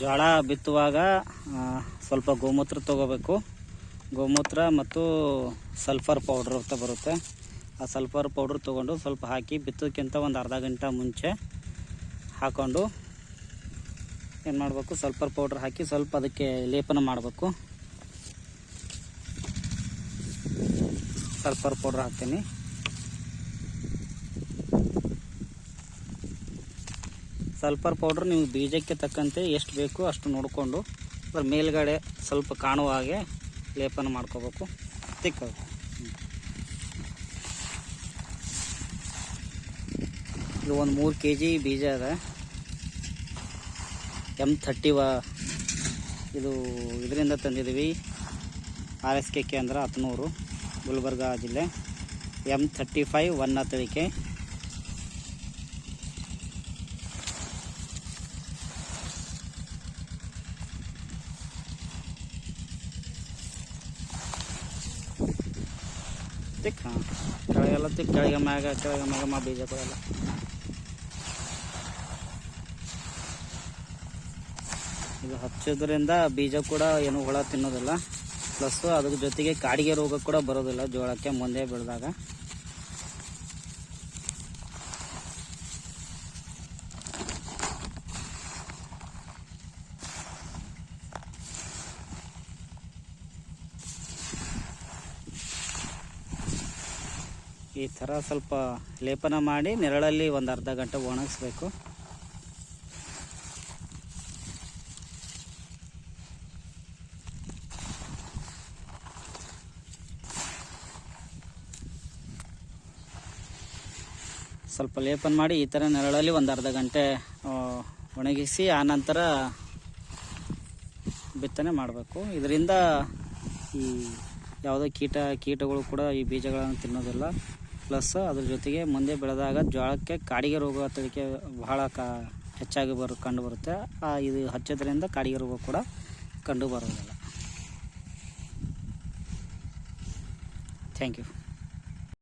ಜೋಳ ಬಿತ್ತುವಾಗ ಸ್ವಲ್ಪ ಗೋಮೂತ್ರ ತಗೋಬೇಕು. ಗೋಮೂತ್ರ ಮತ್ತು ಸಲ್ಫರ್ ಪೌಡ್ರ್ ಅಂತ ಬರುತ್ತೆ. ಆ ಸಲ್ಫರ್ ಪೌಡ್ರ್ ತೊಗೊಂಡು ಸ್ವಲ್ಪ ಹಾಕಿ ಬಿತ್ತೋಕ್ಕಿಂತ ಒಂದು ಅರ್ಧ ಗಂಟೆ ಮುಂಚೆ ಹಾಕ್ಕೊಂಡು ಏನು ಮಾಡಬೇಕು? ಸಲ್ಫರ್ ಪೌಡ್ರ್ ಹಾಕಿ ಸ್ವಲ್ಪ ಅದಕ್ಕೆ ಲೇಪನ ಮಾಡಬೇಕು. ಸಲ್ಫರ್ ಪೌಡ್ರ್ ಹಾಕ್ತೀನಿ. ಸಲ್ಫರ್ ಪೌಡ್ರ್ ನೀವು ಬೀಜಕ್ಕೆ ತಕ್ಕಂತೆ ಎಷ್ಟು ಬೇಕು ಅಷ್ಟು ನೋಡಿಕೊಂಡು ಅದ್ರ ಮೇಲ್ಗಡೆ ಸ್ವಲ್ಪ ಕಾಣುವ ಹಾಗೆ ಲೇಪನ ಮಾಡ್ಕೋಬೇಕು. ತಿಕ್ಕೋದು. ಇದು ಒಂದು ಮೂರು ಕೆ ಜಿ ಬೀಜ ಇದೆ. ಎಂ ಥರ್ಟಿ ವ ಇದು ಇದರಿಂದ ತಂದಿದ್ದೀವಿ. ಆರ್ ಎಸ್ ಕೆ ಕೇಂದ್ರ ಹತ್ನೂರು ಗುಲ್ಬರ್ಗ ಜಿಲ್ಲೆ. ಎಂ ಥರ್ಟಿ ಫೈವ್ ಒನ್ ಹತ್ತಳಿಕೆ ತಿಕ್ಕ. ಹಾಂ ಕೆಳಗೆಲ್ಲ ತಿಕ್ಕ, ಕೆಳಗೆ ಮ್ಯಾಗ ಕೆಳಗೆ ಮ್ಯಾಗ ಮಾ ಬೀಜಗಳೆಲ್ಲ ಇದು ಹಚ್ಚೋದ್ರಿಂದ ಬೀಜ ಕೂಡ ಏನು ಹುಳ ತಿನ್ನೋದಿಲ್ಲ. ಪ್ಲಸ್ ಅದ್ರ ಜೊತೆಗೆ ಕಾಡಿಗೆ ರೋಗ ಕೂಡ ಬರೋದಿಲ್ಲ ಜೋಳಕ್ಕೆ ಮುಂದೆ ಬೆಳೆದಾಗ. ಈ ಥರ ಸ್ವಲ್ಪ ಲೇಪನ ಮಾಡಿ ನೆರಳಲ್ಲಿ ಒಂದು ಅರ್ಧ ಗಂಟೆ ಒಣಗಿಸ್ಬೇಕು. ಸ್ವಲ್ಪ ಲೇಪನ ಮಾಡಿ ಈ ಥರ ನೆರಳಲ್ಲಿ ಒಂದು ಅರ್ಧ ಗಂಟೆ ಒಣಗಿಸಿ ಆನಂತರ ಬಿತ್ತನೆ ಮಾಡಬೇಕು. ಇದರಿಂದ ಈ ಯಾವುದೇ ಕೀಟ, ಕೀಟಗಳು ಕೂಡ ಈ ಬೀಜಗಳನ್ನು ತಿನ್ನೋದಿಲ್ಲ. ಪ್ಲಸ್ ಅದ್ರ ಜೊತೆಗೆ ಮುಂದೆ ಬೆಳೆದಾಗ ಜೋಳಕ್ಕೆ ಕಾಡಿಗೆ ರೋಗ ತಡಿಕೆ ಬಹಳ ಕಾ ಹೆಚ್ಚಾಗಿ ಬರು ಕಂಡು ಬರುತ್ತೆ. ಆ, ಇದು ಹಚ್ಚೋದ್ರಿಂದ ಕಾಡಿಗೆ ರೋಗ ಕೂಡ ಕಂಡು ಬರೋದಿಲ್ಲ. Thank you